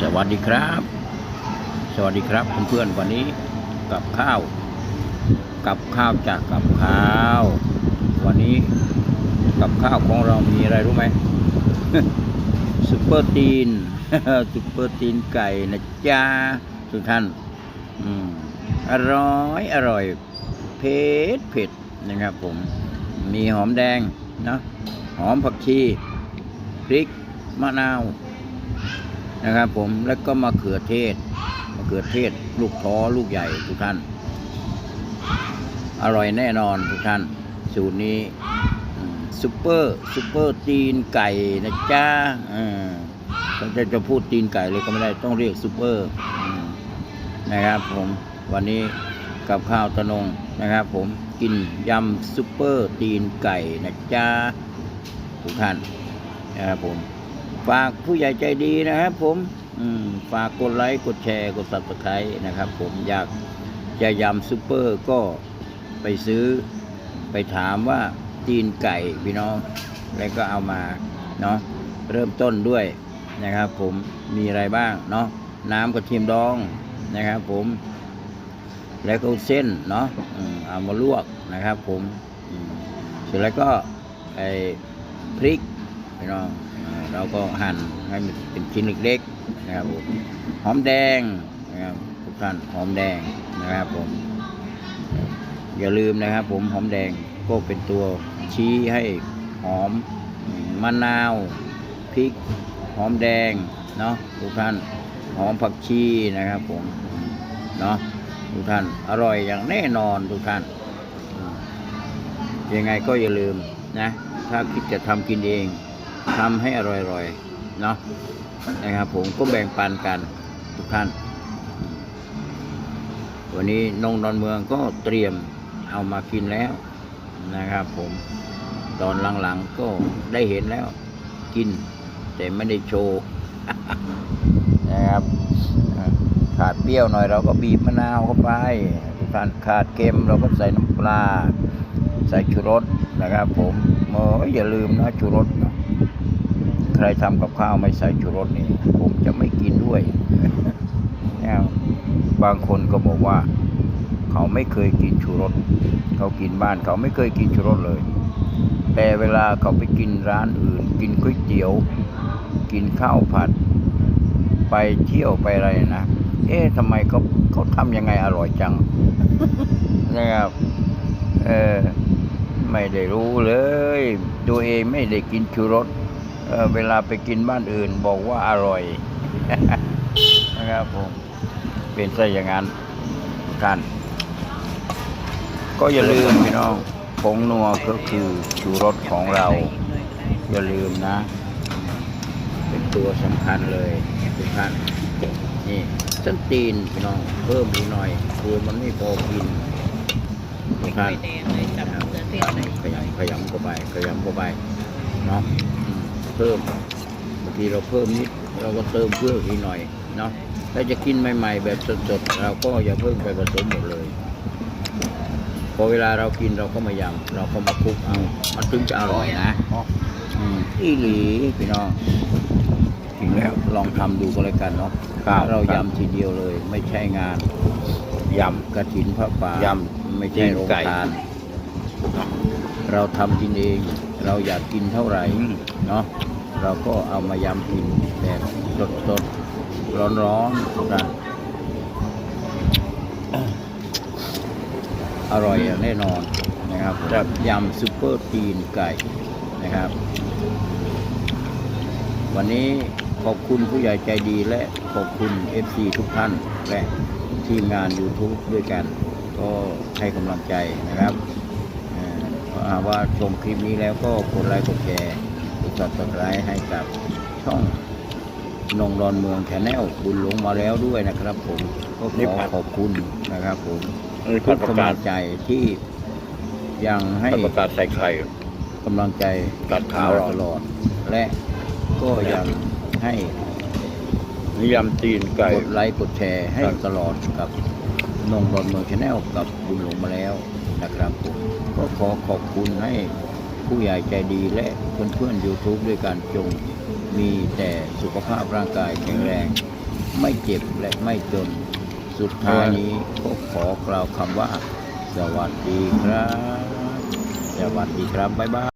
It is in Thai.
สวัสดีครับ สวัสดีครับเพื่อนๆวันนี้กับข้าว กับข้าวจากกับข้าว วันนี้กับข้าวของเรามีอะไรรู้ไหมซุปเปอร์ตีนซุปเปอร์ตีนไก่นะจ๊ะทุกท่านอืมอร่อยอร่อยเผ็ดเผ็ดนะครับผม มีหอมแดงนะหอมผักชีพริกมะนาว นะครับผมแล้วก็มะเขือเทศมะเขือเทศลูกท้อลูกใหญ่ทุกท่าน อร่อยแน่นอนทุกท่าน สูตรนี้ซุปเปอร์ซุปเปอร์ตีนไก่นะจ๊ะอ่าถ้าจะจะพูดตีนไก่เลยก็ไม่ได้ต้องเรียกซุปเปอร์อนะครับผมวันนี้กับข้าวตะนงนะครับผมกินยำซุปเปอร์ตีนไก่นะจ๊ะทุกท่านนะครับผม ฝากผู้ใหญ่ใจดีนะครับผมอืฝากกดไลค์กดแชร์กด subscribe นะครับ ผมอยากจะยำซุปเปอร์ก็ไปซื้อไปถามว่าตีนไก่พี่น้อง แล้วก็เอามาเนาะเริ่มต้นด้วยนะครับ ผมมีอะไรบ้างเนาะน้ำกระเทียมดองนะครับ ผมแล้วก็เส้นเนาะเอามาลวกนะครับ ผมอืมเสร็จแล้วก็ไอ้พริก พี่น้องเราก็หั่นให้มันเป็นชิ้นเล็กๆนะครับผมหอมแดงนะครับทุกท่านหอมแดงนะครับผมอย่าลืมนะครับผมหอมแดงก็เป็นตัวชี้ให้หอมมะนาวพริกหอมแดงเนาะทุกท่านหอมผักชีนะครับผมเนาะทุกท่านอร่อยอย่างแน่นอนทุกท่าน ยังไงก็อย่าลืมนะ ถ้าคิดจะทำกินเอง ทำให้อร่อยๆเนาะนะครับผมก็แบ่งปันกันทุกท่าน วันนี้นงดอนเมืองก็เตรียมเอามากินแล้วนะครับผมตอนหลังๆก็ได้เห็นแล้วกิน แต่ไม่ได้โชว์นะครับขาดเปรี้ยวหน่อยเราก็บีบมะนาวเข้าไปทุกท่านขาดเค็มเราก็ใส่น้ำปลา ใส่ชูรสนะครับผมโอ้อย่าลืมนะชูรสนะ ใครทำกับข้าวไม่ใส่ชูรสนี่ผมจะไม่กินด้วยเนี่ยบางคนก็บอกว่า เขาไม่เคยกินชูรสเขากินบ้านเขาไม่เคยกินชูรสเลย แต่เวลาเขาไปกินร้านอื่น กินก๋วยเตี๋ยว กินข้าวผัด ไปเที่ยวไปอะไรนะ เอ๊ะทำไมเขาเขาทำยังไงอร่อยจังนะครับเออไม่ได้รู้เลย ตัวเองไม่ได้กินชูรส เอ่อเวลาไปกินบ้านอื่นบอกว่าอร่อยนะครับผมเป็นซะอย่างนั้นกันก็อย่าลืมพี่น้องผงนัวก็คือชูรสของเรา อย่าลืมนะ เป็นตัวสำคัญเลยทุกท่านนี่ส้นตีนพี่น้องเพิ่มอีกหน่อยตัวมันไม่พอกินทุกท่านไม่แดงเลยจับมะเขือเทศใส่ขยำขยำเข้าไปขยำเข้าไปเนาะอืม เพิ่มบางทีเราเพิ่มนิดเราก็เติมเพื่ออีกหน่อยเนาะถ้าจะกินใหม่ ๆ แบบสดๆเราก็อย่าเพิ่งไปผสมหมดเลย พอเวลาเรากินเราก็มายำเราก็มาคลุกเอา มันถึงจะอร่อยนะอืมอีหลีพี่น้องจริงแล้วลองทำดูก็แล้วกันเนาะครับเรายำทีเดียวเลย ไม่ใช่งานยกระถินพระป่ายไม่ใช่โรงไก่ทาน เราทำกินเอง เราอยากกินเท่าไหร่เนาะเราก็เอามายำกินแบบสดสดร้อนร้อนๆนะอร่อยอย่างแน่นอนนะครับกับยำซุปเปอร์ตีนไก่นะครับ วันนี้ขอบคุณผู้ใหญ่ใจดีและขอบคุณ FC ทุกท่านและทีมงาน YouTube ด้วยกัน ก็ให้กำลังใจนะครับเอ่อถ้า หากว่าชมคลิปนี้แล้วก็กดไลค์กดแชร์กด subscribe ให้กับช่องนงดอนเมืองแชนแนลบุญหลงมาแล้วด้วยนะครับผมก็ขอขอบคุณนะครับผมทุกดประกำลังใจที่ยังให้ประกาศใส่ไข่กำลังใจตัดขาวมหรอตลอด และก็ยังให้นิยำตีนไก่กดไลค์กดแชร์ให้ตลอดกับนงบอลเมืองชาแนลกับบุญหลงมาแล้วนะครับผม ก็ขอขอบคุณให้ผู้ใหญ่ใจดีและเพื่อนๆ YouTube ด้วยการจงมีแต่สุขภาพร่างกายแข็งแรง ไม่เจ็บและไม่จน สุดท้ายนี้ก็ขอกล่าวคำว่า สวัสดีครับ สวัสดีครับ บ๊ายบาย